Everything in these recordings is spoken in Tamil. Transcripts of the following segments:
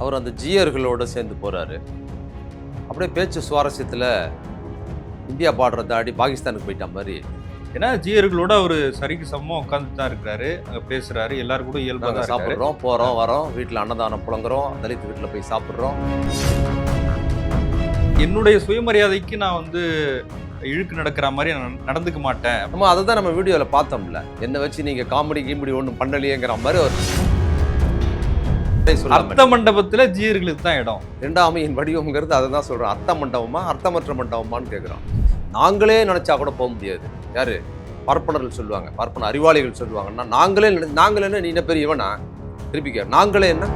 அவர் அந்த ஜியர்களோட சேர்ந்து போறாரு. அப்படியே பேச்சு சுவாரஸ்யத்தில் இந்தியா பார்டரை தாண்டி பாகிஸ்தானுக்கு போயிட்ட மாதிரி. ஏன்னா ஜியர்களோட அவர் சரிக்கு சமமா உட்காந்துட்டு தான் இருக்கிறாரு. அங்க பேசுறாரு. எல்லாரும் கூட இயல்பா நாங்கள் தான் இருக்காரு. சாப்பிட்றோம் போகிறோம் வரோம். வீட்டில் அன்னதானம் புழங்குறோம். தலித் வீட்டில் போய் சாப்பிட்றோம். என்னுடைய சுயமரியாதைக்கு நான் வந்து இழுக்கு நடக்கிற மாதிரி நான் நடந்துக்க மாட்டேன். நம்ம அதை தான் நம்ம வீடியோவில் பார்த்தோம்ல. என்னை வச்சு நீங்கள் காமெடி கீமெடி ஒன்றும் பண்ணலையேங்கிற மாதிரி ஒரு அர்த்த மண்டபத்துல ஜியர்களுக்கு தான் இடம். ரெண்டாமையின் வடிவம்ங்கிறது அதை தான் சொல்கிறோம் அர்த்த மண்டபமா அர்த்தமற்ற மண்டபமான்னு கேட்குறோம் நாங்களே நினச்சா கூட போக முடியாது. யாரு? பார்ப்பனர்கள் சொல்லுவாங்க. பார்ப்பன அறிவாளிகள் சொல்லுவாங்கன்னா நாங்களே நாங்களே என்ன நீ என்ன பெரியவனா திருப்பி கேட்க நாங்களே என்ன?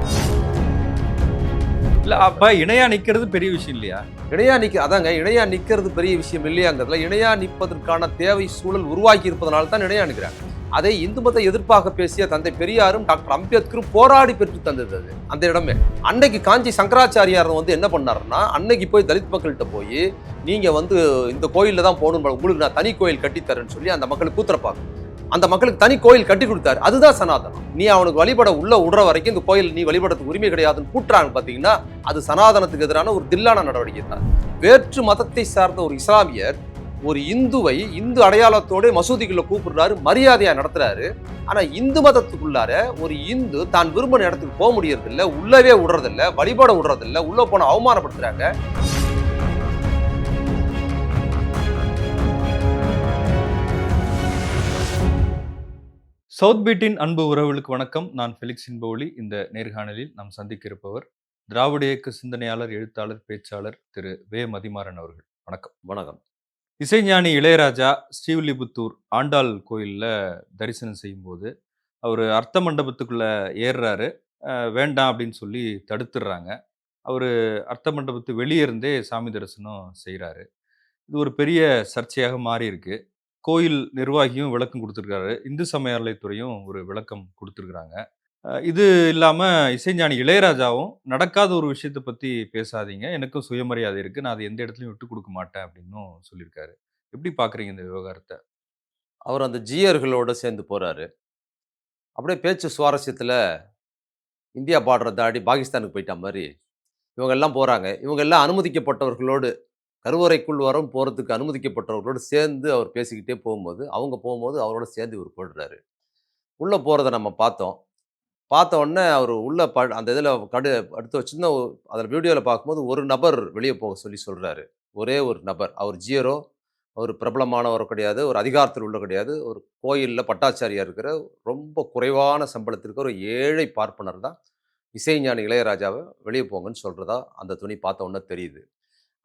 இல்ல அப்ப இணையா நிக்கிறது பெரிய விஷயம் இல்லையா? இணையா நிக்க அதாங்க இணையா நிக்கிறது பெரிய விஷயம் இல்லையாங்கிறதுல இணையா நிற்பதற்கான தேவை சூழல் உருவாக்கி இருப்பதனால தான் இணையா நிற்கிறாங்க அதை இந்து மத எதிர்ப்பாக பேசிய தந்தை பெரியாரும் டாக்டர் அம்பேத்கரும் போராடி பெற்று தந்தது அது அந்த இடமே. அன்னைக்கு காஞ்சி சங்கராச்சாரியார் வந்து என்ன பண்ணாருன்னா அன்னைக்கு போய் தலித் மக்கள்கிட்ட போய் நீங்க வந்து இந்த கோயிலில் தான் போகணும் உங்களுக்கு நான் தனி கோயில் கட்டித்தரேன்னு சொல்லி அந்த மக்களுக்கு கூத்துறப்பாங்க. அந்த மக்களுக்கு தனி கோயில் கட்டி கொடுத்தாரு. அதுதான் சனாதனம். நீ அவனுக்கு வழிபட உள்ள விடுற வரைக்கும் இந்த கோயில் நீ வழிபடத்துக்கு உரிமை கிடையாதுன்னு கூட்டுறாங்க பாத்தீங்கன்னா அது சனாதனத்துக்கு எதிரான ஒரு தில்லான நடவடிக்கை தான். வேற்று மதத்தை சார்ந்த ஒரு இஸ்லாமியர் ஒரு இந்துவை இந்து அடையாளத்தோட மசூதிக்குள்ள கூப்பிடுறாரு மரியாதையா நடத்துறாரு. ஆனா இந்து மதத்துக்குள்ளார ஒரு இந்து தான் விரும்பின இடத்துக்கு போக முடியறதில்ல உள்ளவே விடுறதில்ல வழிபட விடுறதில்ல உள்ள போன அவமானப்படுத்துறாங்க. சவுத் பீட்டின் அன்பு உறவுகளுக்கு வணக்கம். நான் ஃபெலிக்ஸ் இன்பவுலி இந்த நேர்காணலில் நாம் சந்திக்க இருப்பவர் திராவிட இயக்க சிந்தனையாளர் எழுத்தாளர் பேச்சாளர் திரு வே மதிமாறன் அவர்கள். வணக்கம். வணக்கம். இசைஞானி இளையராஜா ஸ்ரீவில்லிபுத்தூர் ஆண்டாள் கோயிலில் தரிசனம் செய்யும்போது அவர் அர்த்த மண்டபத்துக்குள்ளே ஏறுறாரு. அஹ் வேண்டாம் அப்படின்னு சொல்லி தடுத்துடுறாங்க. அவர் அர்த்த மண்டபத்து வெளியே இருந்தே சாமி தரிசனம் செய்கிறாரு இது ஒரு பெரிய சர்ச்சையாக மாறி இருக்கு கோயில் நிர்வாகியும் விளக்கம் கொடுத்துருக்காரு. இந்து சமய அறநிலையத்துறையும் ஒரு விளக்கம் கொடுத்துருக்குறாங்க. இது இல்லாமல் இசைஞானி இளையராஜாவும் நடக்காத ஒரு விஷயத்தை பற்றி பேசாதீங்க. எனக்கும் சுயமரியாதை இருக்குது நான் அதை எந்த இடத்துலையும் விட்டு கொடுக்க மாட்டேன் அப்படின்னும் சொல்லியிருக்காரு. எப்படி பார்க்குறீங்க இந்த விவகாரத்தை? அவர் அந்த ஜியர்களோட சேர்ந்து போகிறாரு அப்படியே பேச்சு சுவாரஸ்யத்தில் இந்தியா பாடுற தாடி பாகிஸ்தானுக்கு போயிட்ட மாதிரி இவங்க எல்லாம் இவங்கெல்லாம் இவங்க எல்லாம் அனுமதிக்கப்பட்டவர்களோடு கருவறைக்குள் வரும் போகிறதுக்கு அனுமதிக்கப்பட்டவர்களோடு சேர்ந்து அவர் பேசிக்கிட்டே போகும்போது அவங்க போகும்போது அவரோட சேர்ந்து இவர் போடுறாரு உள்ளே போகிறத நம்ம பார்த்தோம். பார்த்த உடனே அவர் உள்ள ப அந்த இதில் கடு அடுத்த ஒரு சின்ன அதில் வீடியோவில் பார்க்கும்போது ஒரு நபர் வெளியே போக சொல்லி சொல்கிறாரு ஒரே ஒரு நபர். அவர் ஜியரோ அவர் பிரபலமானவர் கிடையாது ஒரு அதிகாரத்தில் உள்ள கிடையாது ஒரு கோயிலில் பட்டாச்சாரியாக இருக்கிற ரொம்ப குறைவான சம்பளத்திற்கு ஒரு ஏழை பார்ப்பனர் தான் இசைஞானி இளையராஜாவை வெளியே போங்கன்னு சொல்கிறதா அந்த துணி பார்த்த உடனே தெரியுது.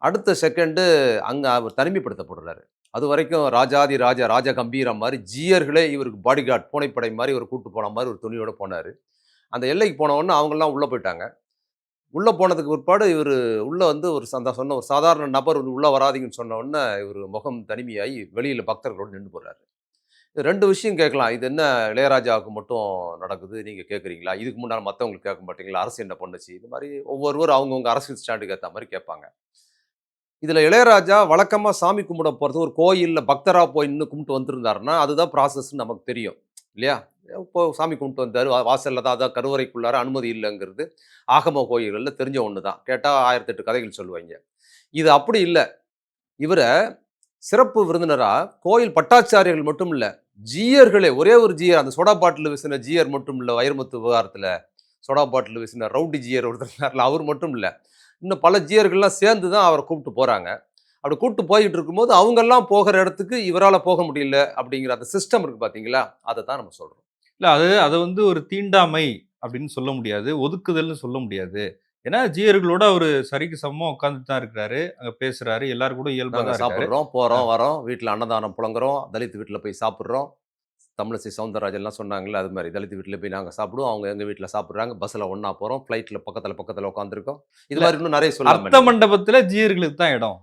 அடுத்த செகண்டு அங்கே அவர் தனிமைப்படுத்தப்படுறாரு. அது வரைக்கும் ராஜாதி ராஜா ராஜா கம்பீரம் மாதிரி ஜீயர்களே இவருக்கு பாடி கார்டு பூனைப்படை மாதிரி ஒரு கூட்டு போன மாதிரி ஒரு துணியோடு போனார். அந்த எல்லைக்கு போன அவங்களாம் அவங்கெல்லாம் உள்ளே போயிட்டாங்க. உள்ளே போனதுக்கு பிற்பாடு இவர் உள்ளே வந்து ஒரு சந்தா சொன்ன ஒரு சாதாரண நபர் வந்து உள்ளே வராதீங்கன்னு சொன்ன உடனே இவர் முகம் தனிமையாகி வெளியில் பக்தர்களோடு நின்று போகிறாரு இது ரெண்டு விஷயம் கேட்கலாம். இது என்ன இளையராஜாவுக்கு மட்டும் நடக்குது? நீங்கள் கேட்குறீங்களா இதுக்கு முன்னால் மற்றவங்களுக்கு கேட்க மாட்டீங்களா? அரசு என்ன பண்ணுச்சு? இது மாதிரி ஒவ்வொருவரும் அவங்கவுங்க அரசியல் ஸ்டாண்டுக்கு ஏற்ற மாதிரி கேட்பாங்க. இதில் இளையராஜா வழக்கமாக சாமி கும்பிட போகிறது ஒரு கோயிலில் பக்தராக போய் நின்று கும்பிட்டு வந்திருந்தாருன்னா அதுதான் ப்ராசஸ்ன்னு நமக்கு தெரியும். இல்லையா? இப்போ சாமி கும்பிட்டு வந்தார் வாசலில் தான் அதான் கருவறைக்குள்ளார அனுமதி இல்லைங்கிறது ஆகம கோயில்களில் தெரிஞ்ச ஒன்று தான் கேட்டால் ஆயிரத்தெட்டு கதைகள் சொல்லுவாங்க. இது அப்படி இல்லை. இவரை சிறப்பு விருந்தினராக கோயில் பட்டாச்சாரியர்கள் மட்டும் இல்லை ஜீயர்களே ஒரே ஒரு ஜீயர் அந்த சோடா பாட்டில் வீசின ஜீயர் மட்டும் இல்லை வைரமுத்து விவகாரத்தில் சோடா பாட்டில் வீசின ரவுடி ஜீயர் ஒருத்தர் அவர் மட்டும் இல்லை. இன்னும் பல ஜீயர்கள்லாம் சேர்ந்து தான் அவரை கூப்பிட்டு போகிறாங்க அப்படி கூப்பிட்டு போயிட்டு இருக்கும்போது அவங்கெல்லாம் போகிற இடத்துக்கு இவரால் போக முடியல அப்படிங்கிற அந்த சிஸ்டம் இருக்குது பார்த்தீங்களா அதை தான் நம்ம சொல்கிறோம் இல்லை அது அதை வந்து ஒரு தீண்டாமை அப்படின்னு சொல்ல முடியாது ஒதுக்குதல்னு சொல்ல முடியாது. ஏன்னா ஜியர்களோட அவர் சரிக்கு சமமா உட்காந்துட்டு தான் இருக்கிறாரு அங்க பேசுறாரு எல்லாரும் கூட இயல்பா நாங்கள் தான் இருக்காரு. சாப்பிட்றோம் போகிறோம் வரோம் வீட்டில் அன்னதானம் புழங்குறோம் தலித் வீட்டில் போய் சாப்பிட்றோம். தமிழிசை சவுந்தரராஜன்லாம் சொன்னாங்கல்ல அது மாதிரி தலித் வீட்டில் போய் நாங்கள் சாப்பிடுவோம் அவங்க எங்கள் வீட்டில் சாப்பிட்றாங்க பஸ்ஸில் ஒன்றா போகிறோம் ஃப்ளைட்டில் பக்கத்தில் பக்கத்தில் உட்காந்துருக்கோம் இது மாதிரி இன்னும் நிறைய அர்த்த சொல்லலாம் மண்டபத்துல ஜியர்களுக்கு தான் இடம்.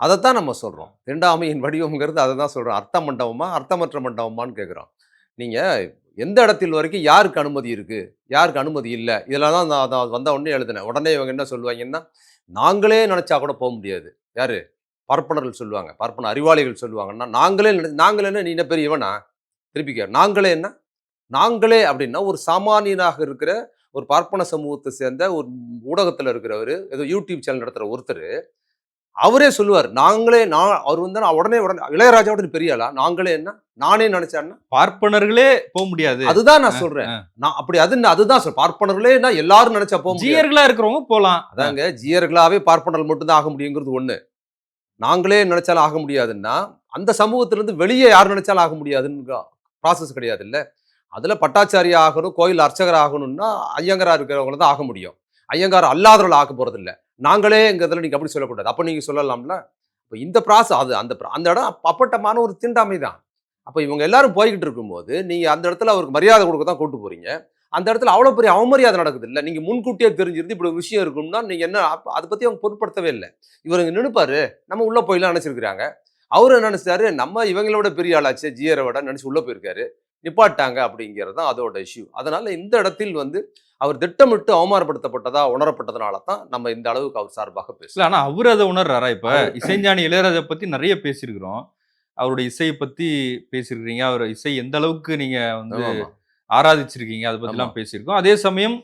அதைத்தான் நம்ம சொல்கிறோம் ரெண்டாமையின் வடிவம்ங்கிறது அதை தான் சொல்கிறோம் அர்த்த மண்டபமா அர்த்தமற்ற மண்டபமான்னு கேட்குறோம் நீங்கள் எந்த இடத்தில் வரைக்கும் யாருக்கு அனுமதி இருக்குது யாருக்கு அனுமதி இல்லை? இதில் தான் நான் நான் வந்த உடனே எழுதினேன். உடனே இவங்க என்ன சொல்லுவாங்கன்னா நாங்களே நினச்சா கூட போக முடியாது. யார்? பார்ப்பனர்கள் சொல்லுவாங்க. பார்ப்பன அறிவாளிகள் சொல்லுவாங்கன்னா நாங்களே நினை நாங்களே நீ என்ன பெரியவனா? திருப்பி கேட்க நாங்களே என்ன? நாங்களே அப்படின்னா ஒரு சாமானியனாக இருக்கிற ஒரு பார்ப்பன சமூகத்தை சேர்ந்த ஒரு ஊடகத்துல இருக்கிறவர் ஏதோ யூடியூப் சேனல் நடத்துற ஒருத்தர் அவரே சொல்லுவார் நாங்களே நான் அவர் வந்து நான் உடனே உடனே இளையராஜாவோட பெரிய ஆளா? நாங்களே என்ன? நானே நினைச்சேன்னா? பார்ப்பனர்களே போக முடியாது. அதுதான் நான் சொல்றேன். நான் அப்படி அது அதுதான் சொல் பார்ப்பனர்களே நான் எல்லாரும் நினைச்சா போக. ஜீயர்களா இருக்கிறவங்க போலாம். அதாங்க ஜீயர்களாவே பார்ப்பனர்கள் மட்டும்தான் ஆக முடியுங்கிறது ஒண்ணு. நாங்களே நினைச்சாலும் ஆக முடியாதுன்னா அந்த சமூகத்திலிருந்து வெளியே யார் நினைச்சாலும் ஆக முடியாதுன்னு ப்ராசஸ் கிடையாது இல்லை அதில் பட்டாச்சாரி ஆகணும் கோயில் அர்ச்சகர் ஆகணும்னா ஐயங்கரா இருக்கிறவங்கள தான் ஆக முடியும். ஐயங்கார் அல்லாதவர்கள் ஆக்க நாங்களே எங்கள் இதில் நீங்கள் அப்படி சொல்லக்கூடாது. அப்போ நீங்கள் சொல்லலாம்ல? இப்போ இந்த ப்ராசஸ் அது அந்த அந்த இடம் அப்பட்டமான ஒரு திண்டாமை தான். அப்போ இவங்க எல்லாரும் போய்கிட்டு இருக்கும்போது நீங்கள் அந்த இடத்துல அவருக்கு மரியாதை கொடுக்க தான் கூட்டு போகிறீங்க அந்த இடத்துல அவ்வளோ பெரிய அவமரியாதை நடக்குது இல்லை நீங்கள் முன்கூட்டியே தெரிஞ்சிருந்து இப்படி ஒரு விஷயம் இருக்கும்னா நீங்கள் என்ன அதை பற்றி அவங்க பொருட்படுத்தவே இல்லை. இவர் இங்கே நினைப்பாரு நம்ம உள்ளே போயிலாம் நினைச்சிருக்கிறாங்க. அவரு என்ன நினைச்சாரு? நம்ம இவங்களோட பெரிய ஆளாச்சு ஜியரை விட நினைச்சு உள்ள போயிருக்காரு. நிப்பாட்டாங்க அப்படிங்கிறது தான் அதோட இஷ்யூ அதனால இந்த இடத்தில் வந்து அவர் திட்டமிட்டு அவமானப்படுத்தப்பட்டதா உணரப்பட்டதுனால தான் நம்ம இந்த அளவுக்கு அவர் சார்பாக பேசலாம் ஆனா அவர் அதை உணர்றாரா இப்ப? இசைஞானி இளையராஜா பத்தி நிறைய பேசியிருக்கிறோம். அவருடைய இசையை பத்தி பேசியிருக்கிறீங்க. அவர் இசை எந்த அளவுக்கு நீங்க வந்து. ஆராதிச்சிருக்கீங்க? அதை ஆமா. பேசியிருக்கோம். அதே சமயம்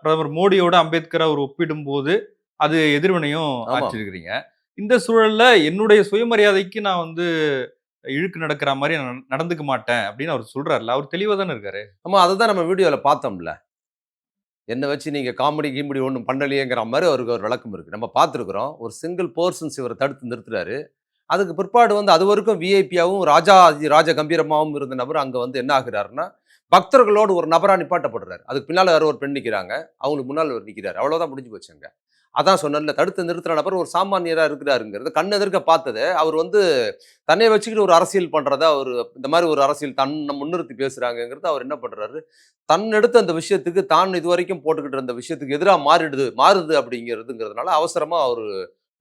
பிரதமர் மோடியோட அம்பேத்கரை அவர் ஒப்பிடும்போது அது எதிர்வினையும். ஆற்றிருக்கிறீங்க. இந்த சூழல்ல என்னுடைய சுயமரியாதைக்கு நான் வந்து இழுக்கு நடக்கிற மாதிரி நான் நடந்துக்க மாட்டேன் அப்படின்னு அவர் சொல்றாருல அவர் தெளிவாக தானே இருக்காரு? ஆமா அதுதான் நம்ம வீடியோல பார்த்தோம்ல. என்னை வச்சு நீங்க காமெடி கீமெடி ஒன்றும் பண்ணலையேங்கிற மாதிரி அவருக்கு ஒரு விளக்கம் இருக்கு. நம்ம பார்த்துருக்குறோம். ஒரு சிங்கிள் போர்ஷன்ஸ் இவரை தடுத்து நிறுத்துறாரு. அதுக்கு பிற்பாடு வந்து அது வரைக்கும் விஐபியாகவும் ராஜா ராஜ கம்பீரமாகவும் இருந்த நபர் அங்கே வந்து என்ன ஆகுறாருன்னா பக்தர்களோடு ஒரு நபராக நிப்பாட்டப்படுறாரு. அதுக்கு பின்னால் வேறு ஒரு பெண் நிற்கிறாங்க அவங்களுக்கு முன்னால் ஒரு நிற்கிறார் அவ்வளோதான் முடிஞ்சு போச்சுங்க. அதான் சொன்னேன்ல தடுத்து நிறுத்துற நபர் ஒரு சாமானியராக இருக்கிறாருங்கிறது. கண் எதிர்க்க பார்த்தது. அவர் வந்து தன்னை வச்சுக்கிட்டு ஒரு அரசியல் பண்ணுறதா அவர் இந்த மாதிரி ஒரு அரசியல் தன்னை முன்னிறுத்தி பேசுகிறாங்கங்கிறது அவர் என்ன பண்ணுறாரு தன் எடுத்த அந்த விஷயத்துக்கு தான் இது வரைக்கும் போட்டுக்கிட்டு இருந்த விஷயத்துக்கு எதிராக மாறிடுது மாறுது அப்படிங்கிறதுங்கிறதுனால அவசரமாக அவர்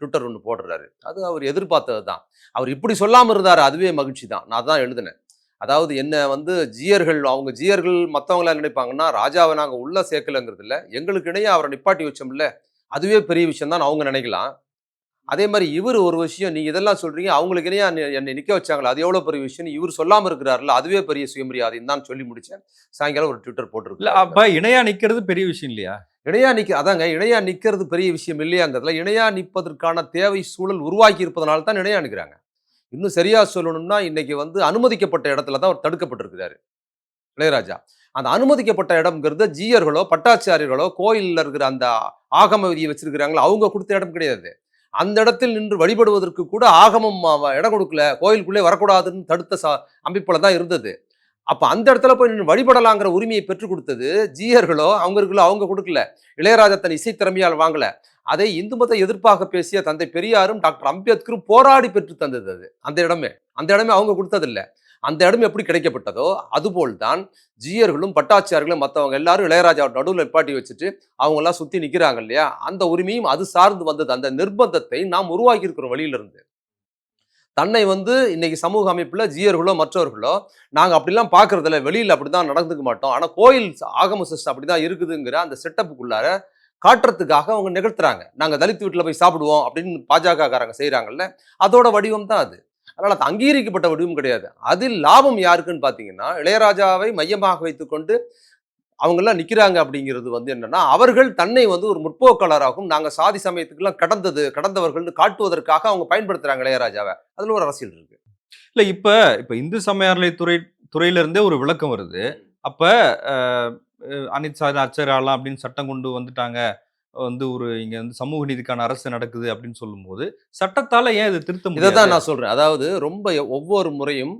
ட்விட்டர் ஒன்று போடுறாரு. அது அவர் எதிர்பார்த்தது தான் அவர் இப்படி சொல்லாமல் இருந்தார் அதுவே மகிழ்ச்சி தான். நான் தான் எழுதினேன். அதாவது என்ன வந்து ஜியர்கள் அவங்க ஜியர்கள் மற்றவங்கள நினைப்பாங்கன்னா ராஜாவை நாங்கள் உள்ள சேர்க்கலங்கிறது இல்லை. எங்களுக்கு இடையே அவரை நிப்பாட்டி வச்சோம்ல அதுவே பெரிய விஷயம் தான் அவங்க நினைக்கலாம். அதே மாதிரி இவர் ஒரு விஷயம் நீங்க இதெல்லாம் சொல்றீங்க அவங்களுக்கு இணையா என்னை- நிக்க வச்சாங்களா அது எவ்வளவு பெரிய விஷயம் இவர் சொல்லாம இருக்கிறாருல அதுவே பெரிய சுயமரியாதைன்னு தான் சொல்லி முடிச்சேன். சாயங்காலம் ஒரு ட்விட்டர் இல்ல போட்டிருக்கு அப்ப இணையா நிக்கிறது பெரிய விஷயம் இல்லையா? இணையா நிக்க அதாங்க இணையா நிக்கிறது பெரிய விஷயம் இல்லையாங்கிறதுல இணையா நிற்பதற்கான தேவை சூழல் உருவாக்கி இருப்பதனால தான் இணையா நிற்கிறாங்க இன்னும் சரியா சொல்லணும்னா இன்னைக்கு வந்து அனுமதிக்கப்பட்ட இடத்துல தான் அவர் தடுக்கப்பட்டிருக்கிறாரு. இளையராஜா. அந்த அனுமதிக்கப்பட்ட இடம்ங்கிறது ஜீயர்களோ பட்டாச்சாரியர்களோ கோயிலில் இருக்கிற அந்த ஆகம விதியை வச்சிருக்கிறாங்களோ அவங்க கொடுத்த இடம் கிடையாது. அந்த இடத்தில் நின்று வழிபடுவதற்கு கூட ஆகமம் இடம் கொடுக்கல கோயிலுக்குள்ளே வரக்கூடாதுன்னு தடுத்த சா அமைப்பில் தான் இருந்தது. அப்போ அந்த இடத்துல போய் நின்று வழிபடலாங்கிற உரிமையை பெற்றுக் கொடுத்தது ஜீயர்களோ அவங்களுக்குள்ள அவங்க கொடுக்கல. இளையராஜா தன் இசை திறமையால் வாங்கலை. அதை இந்து மத எதிர்ப்பாக பேசிய தந்தை பெரியாரும் டாக்டர் அம்பேத்கரும் போராடி பெற்று தந்தது அது. அந்த இடமே. அந்த இடமே அவங்க கொடுத்ததில்ல. அந்த இடம் எப்படி கிடைக்கப்பட்டதோ அதுபோல் தான் ஜீயர்களும் பட்டாச்சியார்களும் மற்றவங்க எல்லாரும் இளையராஜா நடுவில் நிப்பாட்டி வச்சுட்டு அவங்கெல்லாம் சுற்றி நிற்கிறாங்க இல்லையா? அந்த உரிமையும் அது சார்ந்து வந்தது. அந்த நிர்பந்தத்தை நாம் உருவாக்கி இருக்கிற வழியிலிருந்து தன்னை வந்து இன்னைக்கு சமூக அமைப்பில் ஜீயர்களோ மற்றவர்களோ நாங்கள் அப்படிலாம் பார்க்குறதில்ல. வெளியில் அப்படி அப்படிதான் நடந்துக்க மாட்டோம். ஆனால் கோயில் ஆகம சிஸ்டம் அப்படிதான் இருக்குதுங்கிற அந்த செட்டப்புக்குள்ளார காட்டுறதுக்காக அவங்க நிகழ்த்துறாங்க. நாங்க தலித் வீட்டுல போய் சாப்பிடுவோம் அப்படின்னு பாஜக காரங்க செய்யறாங்கல்ல அதோட வடிவம் தான் அது. அதனால அது அங்கீகரிக்கப்பட்ட வடிவம் கிடையாது. அதில் லாபம் யாருக்குன்னு பாத்தீங்கன்னா இளையராஜாவை மையமாக வைத்துக்கொண்டு அவங்கெல்லாம் நிக்கிறாங்க அப்படிங்கிறது வந்து என்னன்னா அவர்கள் தன்னை வந்து ஒரு முற்போக்காளராகவும் நாங்க சாதி சமயத்துக்கெல்லாம் கடந்தது கடந்தவர்கள்னு காட்டுவதற்காக அவங்க பயன்படுத்துறாங்க இளையராஜாவை. அதுல ஒரு அரசியல் இருக்கு. இல்ல இப்ப இப்ப இந்து சமய அறநிலைத்துறை துறையில இருந்தே ஒரு விளக்கம் வருது. அப்ப அஹ், அஹ், அனித் சாதி அச்சராலாம் அப்படின்னு சட்டம் கொண்டு வந்துட்டாங்க. வந்து ஒரு இங்க வந்து சமூக நீதிக்கான அரசு நடக்குது அப்படின்னு சொல்லும்போது சட்டத்தால ஏன் இதை திருத்த இதை தான் நான் சொல்றேன். அதாவது ரொம்ப ஒவ்வொரு முறையும்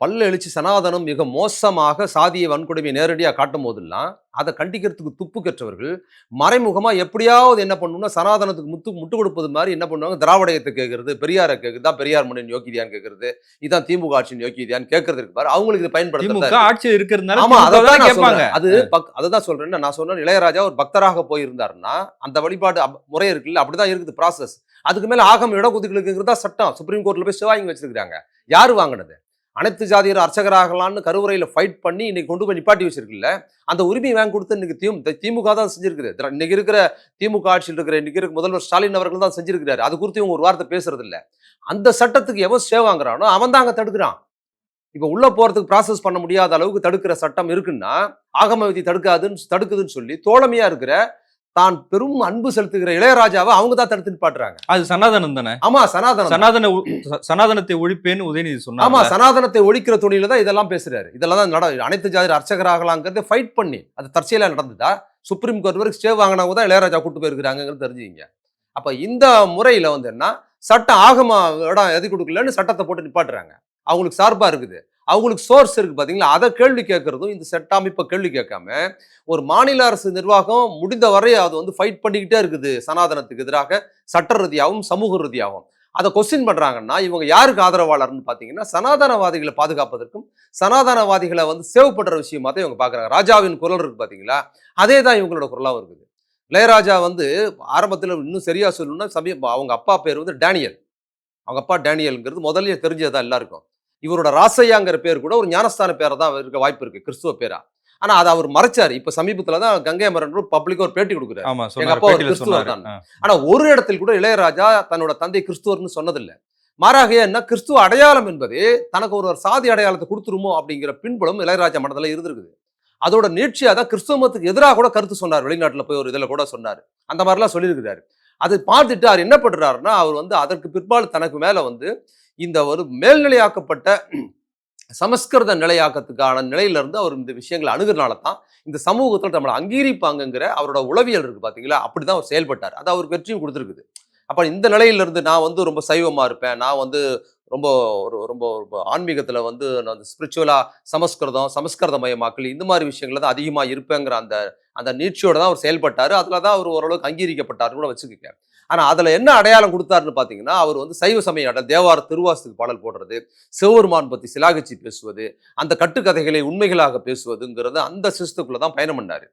பல்ல எழுச்சி சனாதனம் மிக மோசமாக சாதிய வன்கொடுமையை நேரடியாக காட்டும் போதெல்லாம் அதை கண்டிக்கிறதுக்கு துப்பு கற்றவர்கள் மறைமுகமா எப்படியாவது என்ன பண்ணணும்னா சனாதனத்துக்கு முத்து முட்டு கொடுப்பது மாதிரி என்ன பண்ணுவாங்க? திராவிடயத்தை கேட்கறது பெரியாரை கேட்குறது தான் பெரியார் மண்ணின் யோக்கியதான்னு கேட்கறது இதான் திமுக ஆட்சியின் யோக்கியதான்னு கேட்கறதுக்கு பாரு. அவங்களுக்கு இது பயன்படுத்த ஆட்சி இருக்கிறதுனால ஆமா அதான் தான் கேட்பாங்க. அது பக் அதுதான் சொல்றேன் நான் சொன்னேன் இளையராஜா ஒரு பக்தராக போயிருந்தாருன்னா அந்த வழிபாடு முறை இருக்குல்ல அப்படிதான் இருக்குது ப்ராசஸ் அதுக்கு மேல ஆகம் இடஒதுக்கீடுங்கிறது தான் சட்டம். சுப்ரீம் கோர்ட்ல போய் சிவாங்கி வச்சிருக்காங்க யாரு வாங்கினது? அனைத்து ஜாதியர் அர்ச்சகராகலான்னு கருவறையில் ஃபைட் பண்ணி இன்னைக்கு கொண்டு போய் நிப்பாட்டி வச்சிருக்குல்ல? அந்த உரிமையை வாங்கி கொடுத்து இன்னைக்கு திமுக திமுக தான் செஞ்சிருக்குது. இன்னைக்கு இருக்கிற திமுக ஆட்சியில் இருக்கிற இன்னைக்கு இருக்கிற முதல்வர் ஸ்டாலின் அவர்கள் தான் செஞ்சிருக்கிறாரு. அது குறித்து இவங்க ஒரு வார்த்தை பேசுறதில்ல. அந்த சட்டத்துக்கு எவன் சேவ் வாங்குறானோ அவன் தான் அங்கே தடுக்கிறான். இப்போ உள்ள போறதுக்கு ப்ராசஸ் பண்ண முடியாத அளவுக்கு தடுக்கிற சட்டம் இருக்குன்னா ஆகம விதி தடுக்காதுன்னு தடுக்குதுன்னு சொல்லி தோழமையா இருக்கிற தான் பெரும் அன்பு செலுத்துகிற இளையராஜாவை அவங்க தான் தடுத்து நிப்பாட்டுறாங்க. அது சனாதனம் தானே? ஆமா சனாதனம். சனாதன சனாதனத்தை ஒழிப்பேன்னு உதயநிதி ஆமா சொன்னாங்க சனாதனத்தை ஒழிக்கிற துணியில தான் இதெல்லாம் பேசுறாரு. இதெல்லாம் தான் நட அனைத்து ஜாதி அர்ச்சகராகலாங்கிறத ஃபைட் பண்ணி அது தற்செயலா நடந்ததா? சுப்ரீம் கோர்ட் வரைக்கும் ஸ்டே வாங்கினவங்க தான் இளையராஜா கூட்டு போயிருக்கிறாங்கிறது தெரிஞ்சுக்கிங்க. அப்ப இந்த முறையில வந்து என்ன? சட்டம் ஆகமா இடம் எது கொடுக்கலன்னு சட்டத்தை போட்டு நிப்பாட்டுறாங்க. அவங்களுக்கு சார்பா இருக்குது. அவங்களுக்கு சோர்ஸ் இருக்குது பார்த்தீங்களா அதை கேள்வி கேட்குறதும் இந்த செட் அமைப்பை கேள்வி கேட்காம ஒரு மாநில அரசு நிர்வாகம் முடிந்த வரை அது வந்து ஃபைட் பண்ணிக்கிட்டே இருக்குது. சனாதனத்துக்கு எதிராக சட்ட ரீதியாகவும் சமூக ரீதியாகவும். அதை கொஸ்டின் பண்ணுறாங்கன்னா இவங்க யாருக்கு ஆதரவாளர்னு பார்த்தீங்கன்னா சனாதனவாதிகளை பாதுகாப்பதற்கும் சனாதனவாதிகளை வந்து சேவ் பண்ணுற விஷயமா தான் இவங்க பார்க்குறாங்க ராஜாவின் குரல் இருக்குது பார்த்தீங்களா அதே தான் இவங்களோட குரலாகவும் இருக்குது. இளையராஜா வந்து ஆரம்பத்தில் இன்னும் சரியாக சொல்லணும்னா சமீப அவங்க அப்பா பேர் வந்து டேனியல். அவங்க அப்பா டேனியல்ங்கிறது முதல்ல தெரிஞ்சதா எல்லாருக்கும். இவரோட ராசையாங்கிற பேர் கூட ஒரு ஞானஸ்தான பேரை தான் இருக்க வாய்ப்பு இருக்கு கிறிஸ்துவ பேரா. ஆனா அதை அவர் மறைச்சாரு. இப்ப சமீபத்துல தான் கங்கை மரன் பப்ளிக் ஒரு பேட்டி கொடுக்குறாரு. எங்க அப்பா ஒரு கிறிஸ்துவர் தான். ஆனா ஒரு இடத்தில் கூட இளையராஜா தன்னோட தந்தை கிறிஸ்துவர்னு சொன்னதில்லை. மாறாக என்ன கிறிஸ்துவ அடையாளம் என்பது தனக்கு ஒரு சாதி அடையாளத்தை கொடுத்துருமோ அப்படிங்கிற பின்புலம் இளையராஜா மனதில் இருந்திருக்குது. அதோட நீட்சியா தான் கிறிஸ்துவ மதத்துக்கு எதிராக கூட கருத்து சொன்னார். வெளிநாட்டுல போய் ஒரு இதுல கூட சொன்னார். அந்த மாதிரிலாம் சொல்லியிருக்கிறாரு. அதை பார்த்துட்டு அவர் என்ன பண்றாருன்னா அவர் வந்து அதற்கு பிற்பாடு தனக்கு மேல வந்து இந்த ஒரு மேல்நிலையாக்கப்பட்ட சமஸ்கிருத நிலையாக்கத்துக்கான நிலையிலிருந்து அவர் இந்த விஷயங்களை அணுகிறனால தான் இந்த சமூகத்தில் நம்மளை அங்கீகரிப்பாங்கங்கிற அவரோட உளவியல் இருக்குது பார்த்தீங்களா அப்படி அப்படிதான் அவர் செயல்பட்டார். அது அவருக்கு வெற்றியும் கொடுத்துருக்குது. அப்போ இந்த நிலையிலிருந்து நான் வந்து ரொம்ப சைவமாக இருப்பேன். நான் வந்து ரொம்ப ஒரு ரொம்ப ரொம்ப ஆன்மீகத்தில் வந்து நான் ஸ்பிரிச்சுவலாக சமஸ்கிருதம் சமஸ்கிருத மயமாக்கல் இந்த மாதிரி விஷயங்கள தான் அதிகமாக இருப்பேங்கிற அந்த அந்த நீட்சியோட தான் அவர் செயல்பட்டார். அதில் தான் அவர் ஓரளவுக்கு அங்கீகரிக்கப்பட்டார் கூட வச்சுக்கோங்க ஆனால் அதில் என்ன அடையாளம் கொடுத்தாருன்னு பார்த்தீங்கன்னா அவர் வந்து சைவ சமய அடல் தேவார திருவாசத்துக்கு பாடல் போடுறது சிவபெருமான் பற்றி சிலாகச்சி பேசுவது அந்த கட்டுக்கதைகளை உண்மைகளாக பேசுவதுங்கிறது அந்த சிஸ்துக்குள்ளே தான் பயணம் பண்ணார்.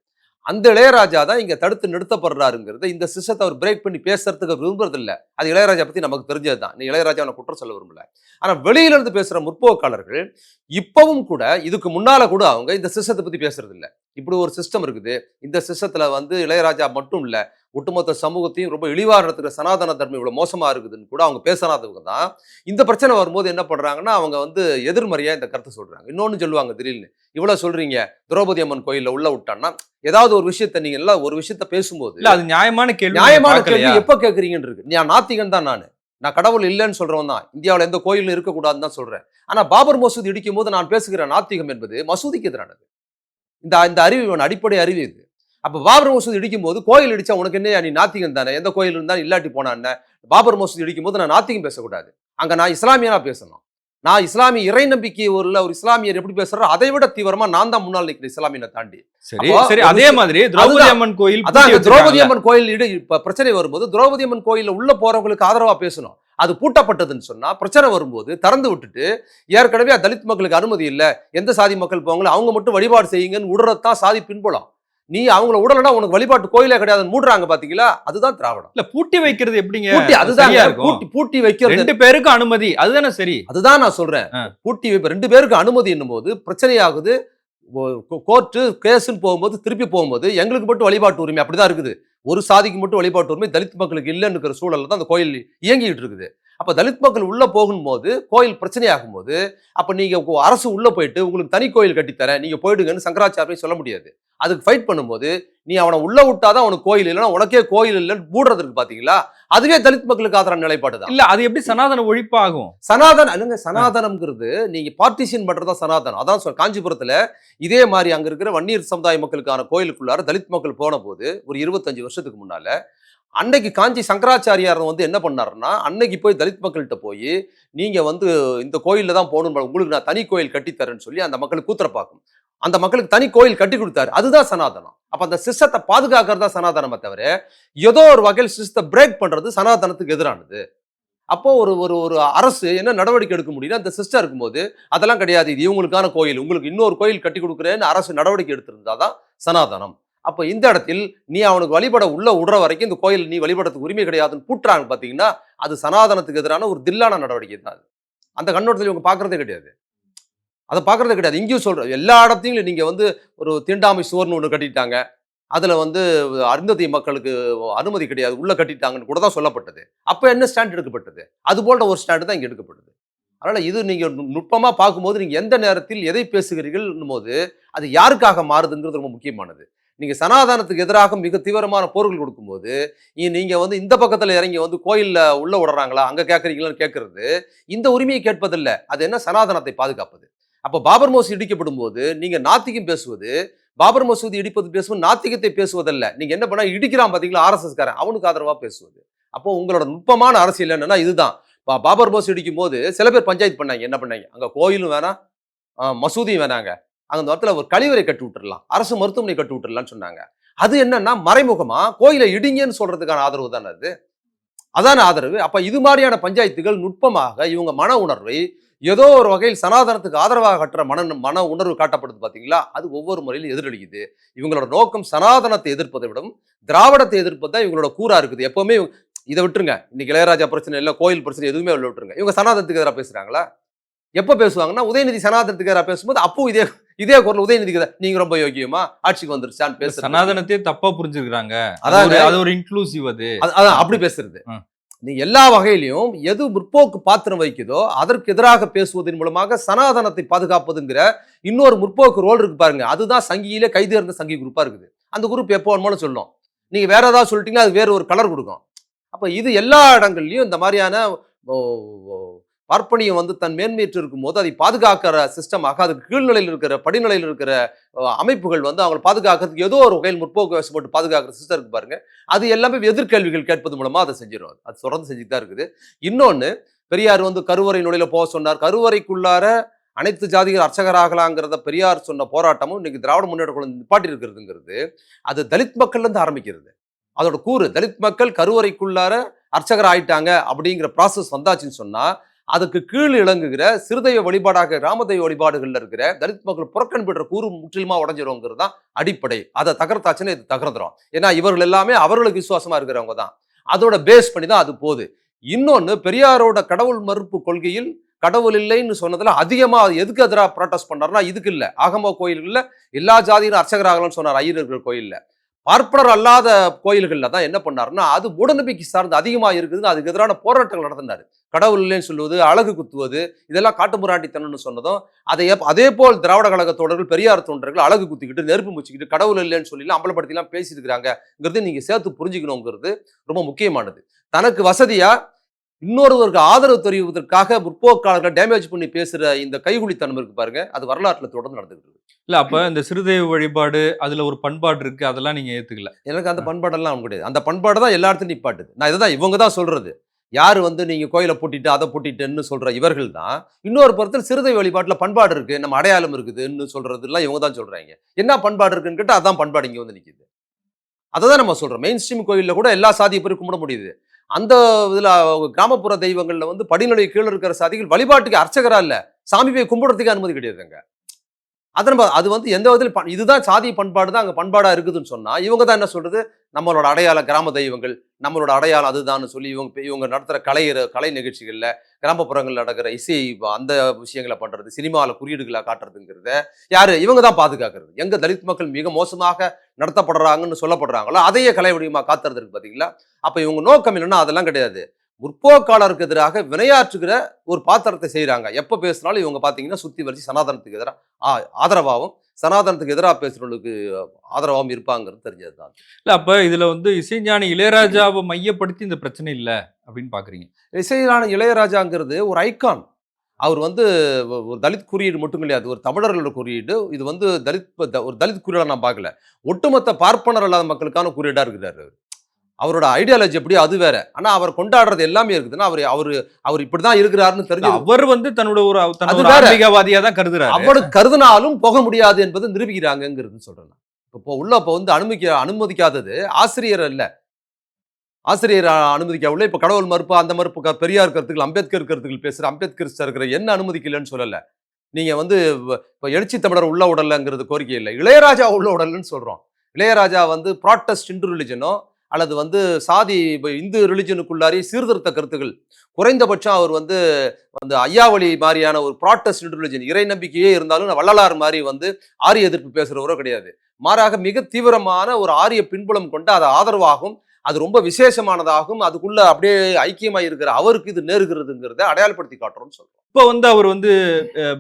அந்த இளையராஜா தான் இங்கே தடுத்து நிறுத்தப்படுறாருங்கிறத இந்த சிஸ்டத்தை அவர் பிரேக் பண்ணி பேசுறதுக்கு விரும்புறதில்ல. அது இளையராஜா பற்றி நமக்கு தெரிஞ்சது தான் நீ இளையராஜாவை குற்றம் சொல்ல விரும்பல. ஆனால் வெளியில பேசுகிற முற்போக்காளர்கள் இப்பவும் கூட இதுக்கு முன்னால கூட அவங்க இந்த சிஸ்டத்தை பற்றி பேசுறதில்ல. இப்படி ஒரு சிஸ்டம் இருக்குது. இந்த சிஸ்டத்துல வந்து இளையராஜா மட்டும் இல்ல ஒட்டுமொத்த சமூகத்தையும் ரொம்ப இழிவா நடத்துகிற சனாதன தர்மம் இவ்வளவு மோசமா இருக்குதுன்னு கூட அவங்க பேசாதவங்க தான். இந்த பிரச்சனை வரும்போது என்ன பண்றாங்கன்னா அவங்க வந்து எதிர்மறையா இந்த கருத்தை சொல்றாங்க. இன்னொன்னு சொல்லுவாங்க திடீர்னு இவ்வளவு சொல்றீங்க திரௌபதி அம்மன் கோயில்ல உள்ள விட்டான்னா ஏதாவது ஒரு விஷயத்த நீங்க எல்லாம் ஒரு விஷயத்த பேசும்போது இல்ல அது நியாயமான கேள்வி. நியாயமான கேள்வி? எப்ப கேக்குறீங்கன்னு இருக்கு. நான் நாத்திகன் தான் நான். நான் கடவுள் இல்லைன்னு சொல்றவன் தான். இந்தியாவுல எந்த கோயிலும் இருக்கக்கூடாதுன்னு தான் சொல்றேன். ஆனா பாபர் மசூதி இடிக்கும் போது நான் பேசுகிற நாத்திகம் என்பது மசூதிக்கு எதிரானது. இந்த இந்த அறிவு இவன் அடிப்படை அறிவு இது. அப்போ பாபர் மசூதி இடிக்கும் போது கோயில் இடிச்சா உனக்கு என்ன நீ நாத்திகன் தானே? எந்த கோயில் இருந்தாலும் இல்லாட்டி போனான்னு பாபர் மசூதி இடிக்கும் போது நான் நாத்திகம் பேசக்கூடாது. அங்கே நான் இஸ்லாமியனா பேசணும். நான் இஸ்லாமிய இறை நம்பிக்கை உள்ள ஒரு இஸ்லாமியர் எப்படி பேசுறோ அதை விட தீவிரமா நான் தான் முன்னால் நிற்கிறேன் இஸ்லாமியனை தாண்டி சரி சரி அதே மாதிரி திரௌபதி. அம்மன் கோயில் அதான் திரௌபதி? அம்மன் கோயில் இப்ப பிரச்சனை வரும்போது திரௌபதி அம்மன் கோயில்ல உள்ள போறவங்களுக்கு ஆதரவா பேசணும் அது பூட்டப்பட்டதுன்னு சொன்னா பிரச்சனை வரும்போது திறந்து விட்டுட்டு ஏற்கனவே தலித் மக்களுக்கு அனுமதி இல்ல எந்த சாதி மக்கள் போவாங்களோ அவங்க மட்டும் வழிபாடு செய்யுங்கன்னு விடுறதுதான் சாதி பின்புலம் நீ அவங்கள விடலன்னா உனக்கு வழிபாட்டு கோயிலே கிடையாதுன்னு மூடுறாங்க பாத்தீங்களா? அதுதான் திராவிடம். இல்ல பூட்டி வைக்கிறது எப்படிங்க? பூட்டி அதுதான் பூட்டி பூட்டி வைக்கிறது. ரெண்டு பேருக்கு அனுமதி அதுதானே சரி? அதுதான் நான் சொல்றேன். பூட்டி வைப்பு ரெண்டு பேருக்கு அனுமதி என்னும் போது பிரச்சனையாகுது கோர்ட்டு கேஸ்ன்னு போகும்போது திருப்பி போகும்போது எங்களுக்கு மட்டும் வழிபாட்டு உரிமை அப்படிதான் இருக்குது. ஒரு சாதிக்கு மட்டும் வழிபாட்டு உரிமை தலித் மக்களுக்கு இல்லைன்னு இருக்கிற சூழல்ல தான் அந்த கோயில் இயங்கிட்டு இருக்குது. அப்ப தலித் மக்கள் உள்ள போகும்போது கோயில் பிரச்சனையாகும் போது அப்ப நீங்க உங்க அரசு உள்ள போயிட்டு உங்களுக்கு தனி கோயில் கட்டித்தரேன் நீங்க போயிடுங்கன்னு சங்கராச்சாரியை சொல்ல முடியாது. அதுக்கு ஃபைட் பண்ணும்போது நீ அவனை உள்ள விட்டாதான் அவனுக்கு கோயில் இல்லைன்னா உனக்கே கோயில் இல்லைன்னு மூடுறது இருக்கு பாத்தீங்களா? அதுவே தலித் மக்களுக்கு ஆதரவு நிலைப்பாடு தான். இல்ல அது எப்படி சனாதன ஒழிப்பு ஆகும் சனாதன இல்லைங்க சனாதனம்ங்கிறது நீங்க பார்ட்டிஷன் பண்றதா சனாதனம். அதான் சொல் காஞ்சிபுரத்துல இதே மாதிரி அங்க இருக்கிற வன்னியர் சமுதாய மக்களுக்கான கோயிலுக்குள்ளார தலித் மக்கள் போன போது ஒரு இருபத்தஞ்சு வருஷத்துக்கு முன்னால அன்னைக்கு காஞ்சி சங்கராச்சாரியார் வந்து என்ன பண்ணாருன்னா அன்னைக்கு போய் தலித் மக்கள்கிட்ட போய் நீங்கள் வந்து இந்த கோயிலில் தான் போகணும் உங்களுக்கு நான் தனி கோயில் கட்டித்தரேன்னு சொல்லி அந்த மக்களுக்கு கூத்திரப்பாக்கும் அந்த மக்களுக்கு தனி கோயில் கட்டி கொடுத்தாரு. அதுதான் சனாதனம். அப்போ அந்த சிஸ்டத்தை பாதுகாக்கிறது தான் சனாதனமே தவிர ஏதோ ஒரு வகையில் சிஸ்டத்தை பிரேக் பண்ணுறது சனாதனத்துக்கு எதிரானது. அப்போ ஒரு ஒரு ஒரு அரசு என்ன நடவடிக்கை எடுக்க முடியும்னா அந்த சிஸ்டம் இருக்கும்போது அதெல்லாம் கிடையாது. இது இவங்களுக்கான கோயில். உங்களுக்கு இன்னொரு கோயில் கட்டி கொடுக்குறேன்னு அரசு நடவடிக்கை எடுத்திருந்தாதான் சனாதனம். அப்போ இந்த இடத்தில் நீ அவனுக்கு வழிபட உள்ள விடுற வரைக்கும் இந்த கோயில் நீ வழிபடத்துக்கு உரிமை கிடையாதுன்னு பூட்டுறாங்க பார்த்தீங்கன்னா அது சனாதனத்துக்கு எதிரான ஒரு தில்லான நடவடிக்கை தான் அது. அந்த கண்ணோட்டத்தில் இவங்க பார்க்குறதே கிடையாது. அதை பார்க்குறதே கிடையாது. இங்கேயும் சொல்கிறேன் எல்லா இடத்தையும் நீங்கள் வந்து ஒரு தீண்டாமை சுவர்னு ஒன்று கட்டிட்டாங்க. அதில் வந்து அருந்ததி மக்களுக்கு அனுமதி கிடையாது. உள்ளே கட்டிட்டாங்கன்னு கூட தான் சொல்லப்பட்டது. அப்போ என்ன ஸ்டாண்ட் எடுக்கப்பட்டது? அது போன்ற ஒரு ஸ்டாண்டு தான் இங்கே எடுக்கப்பட்டது. அதனால் இது நீங்கள் நு- பார்க்கும்போது நீங்கள் எந்த நேரத்தில் எதை பேசுகிறீர்கள் போது அது யாருக்காக மாறுதுங்கிறது ரொம்ப முக்கியமானது. நீங்கள் சனாதானத்துக்கு எதிராக மிக தீவிரமான போர்கள் கொடுக்கும்போது நீங்கள் வந்து இந்த பக்கத்தில் இறங்கி வந்து கோயிலில் உள்ள விடுறாங்களா அங்கே கேட்குறீங்களான்னு கேட்குறது இந்த உரிமையை கேட்பதில்லை. அது என்ன சனாதனத்தை பாதுகாப்பது? அப்போ பாபர் மசூதி இடிக்கப்படும் போது நீங்கள் நாத்திகம் பேசுவது பாபர் மசூதி இடிப்பது பேசுவது நாத்திகத்தை பேசுவதல்ல. நீங்கள் என்ன பண்ணால் இடிக்கிறான் பார்த்தீங்களா ஆர்எஸ்எஸ்காரன் அவனுக்கு ஆதரவாக பேசுவது. அப்போ உங்களோட நுட்பமான அரசியல் என்னன்னா இதுதான். பா- பாபர் மசூதி இடிக்கும் போது சில பேர் பஞ்சாயத்து பண்ணாங்க என்ன பண்ணாங்க அங்கே கோயிலும் வேணாம் மசூதியும் வேணாங்க. அந்த இடத்துல ஒரு கழிவறை கட்டி விட்டுடலாம் அரசு மருத்துவமனை கட்டி விட்டுடலாம்னு சொன்னாங்க. அது என்னன்னா மறைமுகமா கோயிலை இடிங்கன்னு சொல்றதுக்கான ஆதரவு தானே அது? அதான ஆதரவு. அப்ப இது மாதிரியான பஞ்சாயத்துகள் நுட்பமாக இவங்க மன உணர்வை ஏதோ ஒரு வகையில் சனாதனத்துக்கு ஆதரவாக கட்டுற மன மன உணர்வு காட்டப்படுது பார்த்தீங்களா அது ஒவ்வொரு முறையிலும் எதிரொலிக்குது. இவங்களோட நோக்கம் சனாதனத்தை எதிர்ப்பதை விடும் திராவிடத்தை எதிர்ப்பது தான் இவங்களோட கூறா இருக்குது. எப்பவுமே இதை விட்டுருங்க. இன்னைக்கு இளையராஜா பிரச்சனை இல்லை கோயில் பிரச்சனை எதுவுமே உள்ள விட்டுருங்க. இவங்க சனாதனத்துக்கு எதிராக பேசுறாங்களா? எப்ப பேசுவாங்கன்னா உதயநிதி சனாதனத்துக்கு எதிராக பேசும்போது அப்போ இதே இதே குரல் உதயநிதிக்கு நீங்க ரொம்ப யோகியமா ஆட்சிக்கு வந்துருச்சான்னு பேசுறது. சனாதனத்தையே தப்பா புரிஞ்சுக்கிறாங்க அதாவது- அது ஒரு இன்க்ளூசிவ் அது அது- அதான் அப்படி பேசுறது. நீ எல்லா வகையிலையும் எது முற்போக்கு பாத்திரம் வகிக்குதோ அதற்கு எதிராக பேசுவதன் மூலமாக சனாதனத்தை பாதுகாப்பதுங்கிற இன்னொரு முற்போக்கு ரோல் இருக்கு பாருங்க. அதுதான் சங்கியிலே கைது இருந்த சங்கி குரூப்பா இருக்குது. அந்த குரூப் எப்போ வேணுமாலும் சொல்லும் நீங்க வேற ஏதாவது சொல்லிட்டீங்கன்னா அது வேற ஒரு கலர் கொடுக்கும். அப்ப இது எல்லா இடங்கள்லயும் இந்த மாதிரியான பார்ப்பனியம் வந்து தன் மேன்மையற்று இருக்கும்போது அதை பாதுகாக்கிற சிஸ்டமாக அதுக்கு கீழ்நிலையில் இருக்கிற படிநிலையில் இருக்கிற அமைப்புகள் வந்து அவங்களை பாதுகாக்கிறதுக்கு ஏதோ ஒரு வகையில் முற்போக்கு வேஷப்பட்டு பாதுகாக்கிற சிஸ்டம் இருக்கு பாருங்க. அது எல்லாமே எதிர்கேள்விகள் கேட்பது மூலமா அதை செஞ்சிடும் அது தொடர்ந்து செஞ்சுட்டு தான் இருக்குது. இன்னொன்று பெரியார் வந்து கருவறை நுழையில போக சொன்னார். கருவறைக்குள்ளார அனைத்து ஜாதிகள் அர்ச்சகராகலாங்கிறத பெரியார் சொன்ன போராட்டமும் இன்னைக்கு திராவிட முன்னேற்ற குழு நிப்பாட்டி இருக்கிறதுங்கிறது அது தலித் மக்கள்ல இருந்து ஆரம்பிக்கிறது. அதோட கூறு தலித் மக்கள் கருவறைக்குள்ளார அர்ச்சகர் ஆயிட்டாங்க அப்படிங்கிற ப்ராசஸ் வந்தாச்சுன்னு சொன்னா அதுக்கு கீழ் இழங்குகிற சிறுதெய்வ வழிபாடாக ராமதெய்வ வழிபாடுகளில் இருக்கிற தலித் மக்கள் புறக்கணிப்படுற கூறு முற்றிலுமா உடஞ்சிருங்கிறது தான் அடிப்படை. அதை தகர்த்தாச்சுன்னு இது தகர்ந்துடும் ஏன்னா இவர்கள் எல்லாமே அவர்களுக்கு விசுவாசமா இருக்கிறவங்க தான். அதோட பேஸ் பண்ணி தான் அது போகுது. இன்னொன்று பெரியாரோட கடவுள் மறுப்பு கொள்கையில் கடவுள் இல்லைன்னு சொன்னதில் அதிகமாக எதுக்கு எதிராக ப்ரொட்டஸ்ட் பண்ணாருன்னா இதுக்கு இல்லை. ஆகம கோயில்களில் எல்லா ஜாதியிலும் அர்ச்சகராகலாம்னு சொன்னார் ஐயர்கள் கோயிலில். பார்ப்பனர் அல்லாத கோயில்களில் தான் என்ன பண்ணாருன்னா அது மூடநம்பிக்கை சார்ந்து அதிகமாக இருக்குதுன்னு அதுக்கு எதிரான போராட்டங்கள் நடத்தினார். கடவுள் இல்லைன்னு சொல்லுவது அழகு குத்துவது இதெல்லாம் காட்டுமிராண்டித்தனம்னு சொன்னதும் அதை அதே போல் திராவிட கழக தோழர்கள் பெரியார் தொண்டர்கள் அழகு குத்திக்கிட்டு நெருப்பு முச்சிக்கிட்டு கடவுள் இல்லைன்னு சொல்லி அம்பலப்படுத்திலாம் பேசியிருக்கிறாங்கிறது நீங்கள் சேர்த்து புரிஞ்சுக்கணுங்கிறது ரொம்ப முக்கியமானது. தனக்கு வசதியாக இன்னொருவருக்கு ஆதரவு தெரிவிப்பதற்காக முற்போக்காளர்களை டேமேஜ் பண்ணி பேசுற இந்த கைகுலித்தனம் இருக்கு பாருங்க. அது வரலாற்றுல தொடர்ந்து நடந்துகிட்டு இருக்கு. இல்ல அப்ப இந்த சிறுதெய்வ வழிபாடு அதுல ஒரு பண்பாடு இருக்கு அதெல்லாம் நீங்க ஏத்துக்கல. எனக்கு அந்த பண்பாடெல்லாம் அவங்க கிடையாது. அந்த பண்பாடு தான் எல்லா இடத்துலையும் நிப்பாட்டுது. நான் இதுதான் இவங்க தான் சொல்றது. யார் வந்து நீங்க கோயிலை பூட்டிட்டு அதை பூட்டிட்டுன்னு சொல்ற இவர்கள் தான். இன்னொரு புறத்தில் சிறுதை வழிபாட்டுல பண்பாடு இருக்கு. நம்ம அடையாளம் இருக்குதுன்னு சொல்றதுலாம் இவங்க தான் சொல்றாங்க. என்ன பண்பாடு இருக்குன்னு கேட்டா அதான் பண்பாடு இங்க வந்து நிக்குது. அதை தான் நம்ம சொல்றோம். மெயின் ஸ்ட்ரீம் கோயில்ல கூட எல்லா சாதிய பேரும் கும்பிட முடியுது. அந்த இதில் கிராமப்புற தெய்வங்களில் வந்து படிநிலை கீழே இருக்கிற சாதிகள் வழிபாட்டுக்கு அர்ச்சகரா இல்லை. சாமி போய் கும்பிடுறதுக்கு அனுமதி கிடையாதுங்க. அதன் நம்ம அது வந்து எந்த விதத்தில் இதுதான் சாதி பண்பாடு தான் அங்கே பண்பாடாக இருக்குதுன்னு சொன்னால் இவங்க தான் என்ன சொல்கிறது நம்மளோட அடையாள கிராம தெய்வங்கள் நம்மளோட அடையாளம் அதுதான்னு சொல்லி இவங்க இவங்க நடத்துகிற கலை கலை நிகழ்ச்சிகளில் கிராமப்புறங்களில் நடக்கிற இசை அந்த விஷயங்களை பண்ணுறது சினிமாவில் குறியீடுகளை காட்டுறதுங்கிறத யார்? இவங்க தான் பாதுகாக்கிறது. எங்கே தலித் மக்கள் மிக மோசமாக நடத்தப்படுறாங்கன்னு சொல்லப்படுறாங்களோ அதையே கலை வடிவமாக காத்துறதுக்கு பார்த்தீங்களா அப்போ இவங்க நோக்கம் என்னன்னா அதெல்லாம் கிடையாது. முற்போக்காளருக்கு எதிராக வினையாற்றுகிற ஒரு பாத்திரத்தை செய்றாங்க. எப்ப பேசினாலும் இவங்க பாத்தீங்கன்னா சுத்தி வரிச்சு சனாதனத்துக்கு எதிராக ஆதரவாகவும் சனாதனத்துக்கு எதிராக பேசுறவங்களுக்கு ஆதரவாகவும் இருப்பாங்கிறது தெரிஞ்சதுதான். இல்ல அப்ப இதுல வந்து இசைஞானி இளையராஜாவை மையப்படுத்தி இந்த பிரச்சனை இல்ல அப்படின்னு பாக்குறீங்க. இசையான இளையராஜாங்கிறது ஒரு ஐகான் அவர் வந்து ஒரு தலித் குறியீடு மட்டும் கிடையாது ஒரு தமிழர்களோட குறியீடு. இது வந்து தலித் ஒரு தலித் குறியீடா நான் பார்க்கல ஒட்டுமொத்த பார்ப்பனர் இல்லாத மக்களுக்கான குறியீடா இருக்கிறாரு. அவரோட ஐடியாலஜி எப்படி அது வேற. ஆனா அவர் கொண்டாடுறது எல்லாமே இருக்குதுன்னா அவர் அவர் அவர் இப்படிதான் இருக்கிறாருன்னு தெரிஞ்சு அவர் வந்து தன்னோட ஒரு. ஆன்மீகவாதியா தான் கருதுறாரு. அவனுக்கு கருதினாலும் போக முடியாது என்பது நிரூபிக்கிறாங்கிறது சொல்றேன். இப்போ உள்ள இப்போ வந்து அனுமதிக்க அனுமதிக்காதது ஆசிரியர் அல்ல. ஆசிரியர் அனுமதிக்க உள்ள இப்ப கடவுள் மறுப்பு அந்த மறுப்பு பெரியார் கருத்துக்கள் அம்பேத்கர் கருத்துக்கள் பேசுற அம்பேத்கர் இருக்கிற என்ன அனுமதிக்கலன்னு சொல்லல. நீங்க வந்து இப்ப எழுச்சி தமிழர் உள்ள உடலங்கிறது கோரிக்கை இல்லை. இளையராஜா உள்ள உடல்னு சொல்றோம். இளையராஜா வந்து ப்ராட்டஸ்ட் இந்து ரிலிஜனோ அல்லது வந்து சாதி இப்போ இந்து ரிலிஜனுக்குள்ளாரி சீர்திருத்த கருத்துகள் குறைந்தபட்சம் அவர் வந்து அந்த ஐயாவளி மாதிரியான ஒரு ப்ராட்டஸ்ட் ரிலிஜன் இறை நம்பிக்கையே இருந்தாலும் வள்ளலார் மாதிரி வந்து ஆரிய எதிர்ப்பு பேசுகிறவரோ கிடையாது. மாறாக மிக தீவிரமான ஒரு ஆரிய பின்புலம் கொண்டு அது ஆதரவாகும் அது ரொம்ப விசேஷமானதாகும் அதுக்குள்ள அப்படியே ஐக்கியமாக இருக்கிற அவருக்கு இது நேருகிறதுங்கிறத அடையாளப்படுத்தி காட்டுறோம்னு சொல்றோம். இப்போ வந்து அவர் வந்து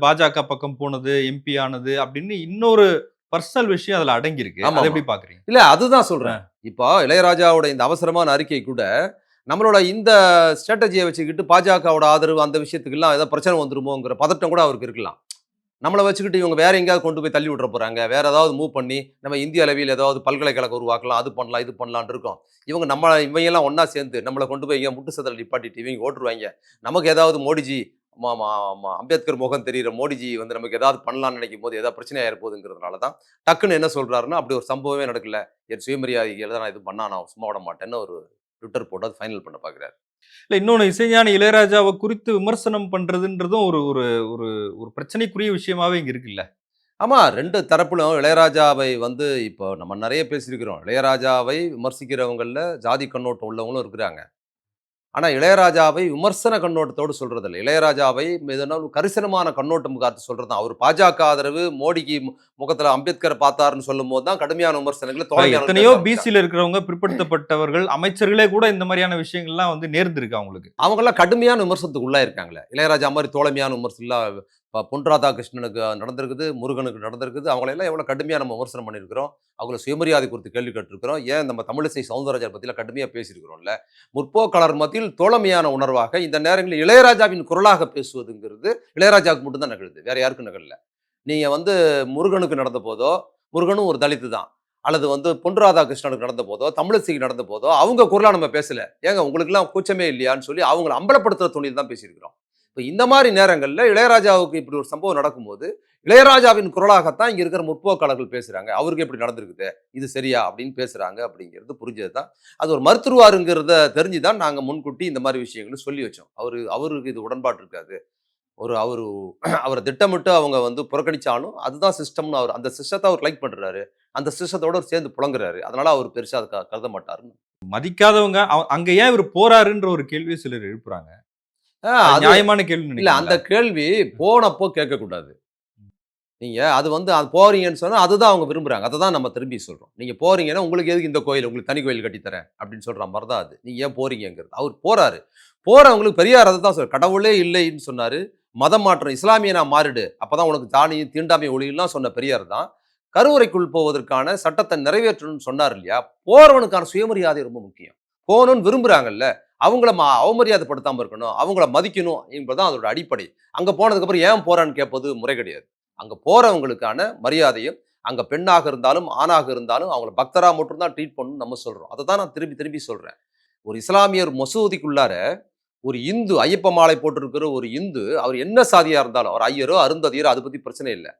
பாஜக பக்கம் போனது எம்பி ஆனது அப்படின்னு இன்னொரு பர்சனல் விஷயம் அதுல அடங்கியிருக்கு. ஆமா, அதை ஆமா. எப்படி பாக்குறீங்க? இல்ல அதுதான் சொல்றேன். இப்போ இளையராஜாவோட இந்த அவசரமான அறிக்கை கூட நம்மளோட இந்த ஸ்ட்ராட்டஜியை வச்சுக்கிட்டு பாஜகவோட ஆதரவு அந்த விஷயத்துக்கெல்லாம் ஏதாவது பிரச்சனை வந்துருமோங்கிற பதட்டம் கூட அவருக்கு இருக்கலாம். நம்மளை வச்சுக்கிட்டு இவங்க வேற எங்கேயாவது கொண்டு போய் தள்ளி விட்டுற போறாங்க. வேற ஏதாவது மூவ் பண்ணி நம்ம இந்திய அளவில் ஏதாவது பல்கலைக்கழகம் உருவாக்கலாம் அது பண்ணலாம் இது பண்ணலாம்னு இருக்கோம். இவங்க நம்ம இவங்க எல்லாம் ஒண்ணா சேர்ந்து நம்மளை கொண்டு போய் இங்க முட்டு சதல் நிப்பாட்டிட்டு இவங்க ஓட்டுருவாங்க. நமக்கு ஏதாவது மோடிஜி அம்பேத்கர் முகம் தெரியுற மோடிஜி வந்து நமக்கு ஏதாவது பண்ணலாம்னு நினைக்கும் போது ஏதாவது பிரச்சனை ஆயிருப்போகுதுங்கிறதுனால தான் டக்குன்னு என்ன சொல்றாருன்னா அப்படி ஒரு சம்பவமே நடக்கல. என் சுயமரியாதைகள் தான் நான் இது பண்ணா நான் சும்மா விட மாட்டேன்னு ஒரு ட்விட்டர் போட்டு அது ஃபைனல் பண்ண பார்க்குறாரு இல்ல இன்னொன்னு இசைஞானி இளையராஜாவை குறித்து விமர்சனம் பண்றதுன்றதும் ஒரு ஒரு ஒரு ஒரு பிரச்சனைக்குரிய விஷயமாவே இங்க இருக்குல்ல. ஆமாம் ரெண்டு தரப்புலும் இளையராஜாவை வந்து இப்போ நம்ம நிறைய பேசியிருக்கிறோம். இளையராஜாவை விமர்சிக்கிறவங்களில் ஜாதி கண்ணோட்டம் உள்ளவங்களும் இருக்கிறாங்க. ஆனால் இளையராஜாவை விமர்சன கண்ணோட்டத்தோடு சொல்றதில்ல. இளையராஜாவை எதனா ஒரு கரிசனமான கண்ணோட்டம் காத்து சொல்றது தான் அவர் பாஜக ஆதரவு மோடிக்கு முகத்துல அம்பேத்கரை பார்த்தாருன்னு சொல்லும் போது தான் கடுமையான விமர்சனங்களை எத்தனையோ பேச ஆரம்பிச்சாங்க. பிசில இருக்கிறவங்க பிற்படுத்தப்பட்டவர்கள் அமைச்சர்களே கூட இந்த மாதிரியான விஷயங்கள்லாம் வந்து நேர்ந்திருக்கு அவங்களுக்கு. அவங்கெல்லாம் கடுமையான விமர்சனத்துக்கு உள்ளாயிருக்காங்களே இளையராஜா மாதிரி தோழமையான விமர்சனம் இப்போ பொன் ராதாகிருஷ்ணனுக்கு நடந்திருக்குது முருகனுக்கு நடந்திருக்குது. அவங்களெல்லாம் எவ்வளோ கடுமையாக நம்ம விமர்சனம் பண்ணியிருக்கிறோம். அவங்கள சுயமரியாதை குறித்து கேள்வி கேட்டிருக்கிறோம். ஏன் நம்ம தமிழிசை சவுந்தரராஜர் பற்றிலாம் கடுமையாக பேசியிருக்கிறோம்ல? முற்போக்காளர் மத்தியில் தோழமையான உணர்வாக இந்த நேரங்களில் இளையராஜாவின் குரலாக பேசுவதுங்கிறது இளையராஜாவுக்கு மட்டும்தான் நிகழுது வேறு யாருக்கும் நிகழல. நீங்கள் வந்து முருகனுக்கு நடந்த போதோ முருகனும் ஒரு தலித்து தான். அல்லது வந்து பொன் ராதாகிருஷ்ணனுக்கு நடந்த போதோ தமிழிசைக்கு நடந்த போதோ அவங்க குரலாக நம்ம பேசலை. ஏங்க உங்களுக்குலாம் கூச்சமே இல்லையான்னு சொல்லி அவங்களை அம்பலப்படுத்துகிற துணியில் தான் பேசியிருக்கிறோம். இப்போ இந்த மாதிரி நேரங்களில் இளையராஜாவுக்கு இப்படி ஒரு சம்பவம் நடக்கும்போது இளையராஜாவின் குரலாகத்தான் இங்கே இருக்கிற முற்போக்காளர்கள் பேசுகிறாங்க அவருக்கு எப்படி நடந்திருக்குது? இது சரியா? அப்படின்னு பேசுகிறாங்க அப்படிங்கிறது புரிஞ்சது தான் அது ஒரு மருத்துவாருங்கிறத தெரிஞ்சு தான் நாங்கள் முன்கூட்டி இந்த மாதிரி விஷயங்களும் சொல்லி வச்சோம். அவர் அவருக்கு இது உடன்பாடு இருக்காது. ஒரு அவர் அவரை திட்டமிட்டு அவங்க வந்து புறக்கணிச்சாலும் அதுதான் சிஸ்டம்னு அவர் அந்த சிஸ்டத்தை அவர் லைக் பண்ணுறாரு அந்த சிஸ்டத்தோட அவர் சேர்ந்து புலங்குறாரு. அதனால் அவர் பெருசாக அதை கருத மாட்டாருன்னு. மதிக்காதவங்க அவ- ஏன் இவர் போறாருன்ற ஒரு கேள்வியை சிலர் எழுப்புறாங்க. நியாயமான கேள்வி இல்ல அந்த கேள்வி போனப்போ கேட்கக்கூடாது. நீங்க அது வந்து அது போறீங்கன்னு சொன்னா அதுதான் அவங்க விரும்புறாங்க. அதை தான் நம்ம திரும்பி சொல்றோம். நீங்க போறீங்கன்னா உங்களுக்கு எதுக்கு இந்த கோயில் உங்களுக்கு தனி கோயில் கட்டித்தரேன் அப்படின்னு சொல்ற மாதிரி தான் அது. நீங்க ஏன் போறீங்கிறது அவர் போறாரு. போறவங்களுக்கு பெரியார் அதை தான் சொல்ற கடவுளே இல்லைன்னு சொன்னாரு. மதம் மாற்றம் இஸ்லாமியனா மாறிடு. அப்பதான் உனக்கு தானியும் தீண்டாமை ஒளியெல்லாம் சொன்ன பெரியார் தான். கருவறைக்குள் போவதற்கான சட்டத்தை நிறைவேற்றணும்னு சொன்னார் இல்லையா? போறவனுக்கான சுயமரியாதை ரொம்ப முக்கியம். போகணும்னு விரும்புறாங்கல்ல? அவங்கள மா அவமரியாதைப்படுத்தாமல் இருக்கணும் அவங்கள மதிக்கணும் என்பதுதான் அதோட அடிப்படை. அங்கே போனதுக்கப்புறம் ஏன் போகிறான்னு கேட்பது முறை கிடையாது. அங்கே போகிறவங்களுக்கான மரியாதையும் அங்கே பெண்ணாக இருந்தாலும் ஆணாக இருந்தாலும் அவங்கள பக்தராக மட்டும்தான் ட்ரீட் பண்ணணும்னு நம்ம சொல்கிறோம் அதை தான் நான் திரும்பி திரும்பி சொல்கிறேன் ஒரு இஸ்லாமியர் மசூதிக்குள்ளார ஒரு இந்து ஐயப்ப மாலை போட்டிருக்கிற ஒரு இந்து அவர் என்ன சாதியாக இருந்தாலும் அவர் ஐயரோ அருந்ததியரோ அதை பற்றி பிரச்சனை இல்லை.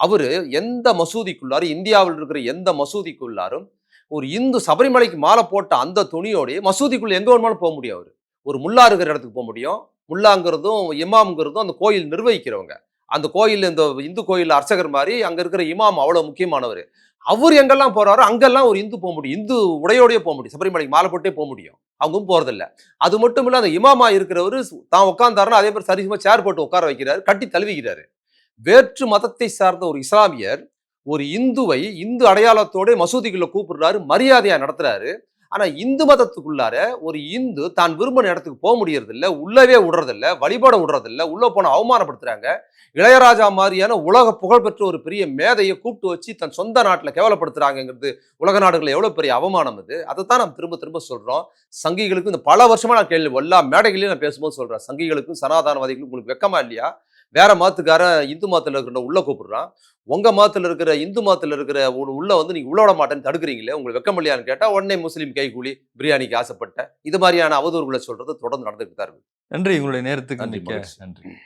அவர் எந்த மசூதிக்குள்ளாரும் இந்தியாவில் இருக்கிற எந்த மசூதிக்குள்ளாரும் ஒரு இந்து சபரிமலைக்கு மாலை போட்ட அந்த துணியோடய மசூதிக்குள்ளே எங்கே வேணுமாலும் போக முடியும் அவர். ஒரு முல்லா இருக்கிற இடத்துக்கு போக முடியும். முல்லாங்கிறதும் இமாம்ங்கிறதும் அந்த கோயில் நிர்வகிக்கிறவங்க. அந்த கோயில் இந்த இந்து கோயில் அர்ச்சகர் மாதிரி அங்கே இருக்கிற இமாம் அவ்வளோ முக்கியமானவர். அவர் எங்கெல்லாம் போகிறாரோ அங்கெல்லாம் ஒரு இந்து போக முடியும். இந்து உடையோடய போக முடியும். சபரிமலைக்கு மாலை போட்டே போக முடியும். அவங்களும் போகிறதில்ல அது மட்டும் இல்லை அந்த இமாமா இருக்கிறவர் தான் உட்காந்தாருன்னா அதே மாதிரி சரிசமா சேர் போட்டு உட்கார வைக்கிறாரு கட்டி தழுவிக்கிறாரு. வேற்று மதத்தை சார்ந்த ஒரு இஸ்லாமியர் ஒரு இந்துவை இந்து அடையாளத்தோட மசூதிக்குள்ள கூப்பிடுறாரு மரியாதையா நடத்துறாரு. ஆனா இந்து மதத்துக்குள்ளார ஒரு இந்து தான் விரும்பின இடத்துக்கு போக முடியறதில்ல உள்ளவே விடுறதில்ல வழிபாட விடுறதில்ல உள்ள போன அவமானப்படுத்துறாங்க. இளையராஜா மாதிரியான உலக புகழ்பெற்ற ஒரு பெரிய மேதையை கூப்பிட்டு வச்சு தன் சொந்த நாட்டில் கேவலப்படுத்துறாங்கிறது உலக நாடுகளில் எவ்வளோ பெரிய அவமானம் இது? அதைத்தான் நம்ம திரும்ப திரும்ப சொல்கிறோம் சங்கிகளுக்கும் இந்த பல வருஷமா நான் கேள்வி எல்லா மேடைகளையும் நான் பேசும்போது சொல்கிறேன் சங்கிகளுக்கும் சனாதானவாதிகளுக்கும் உங்களுக்கு வெக்கமா இல்லையா? வேற மதத்துக்காரன் இந்து மதத்துல இருக்கிற உள்ள கூப்பிடுறான். உங்க மதத்துல இருக்கிற இந்து மதத்துல இருக்கிற உள்ள வந்து நீங்க உள்ள விட மாட்டேன்னு தடுக்கிறீங்களே உங்களுக்கு வெக்கம் இல்லையான்னு கேட்டா உடனே முஸ்லீம் கைகூலி பிரியாணிக்கு ஆசைப்பட்ட. இது மாதிரியான அவதூறுகளை சொல்றது தொடர்ந்து நடந்துட்டு தான் இருக்கு நன்றி. உங்களுடைய நேரத்துக்கு நன்றி. நன்றி.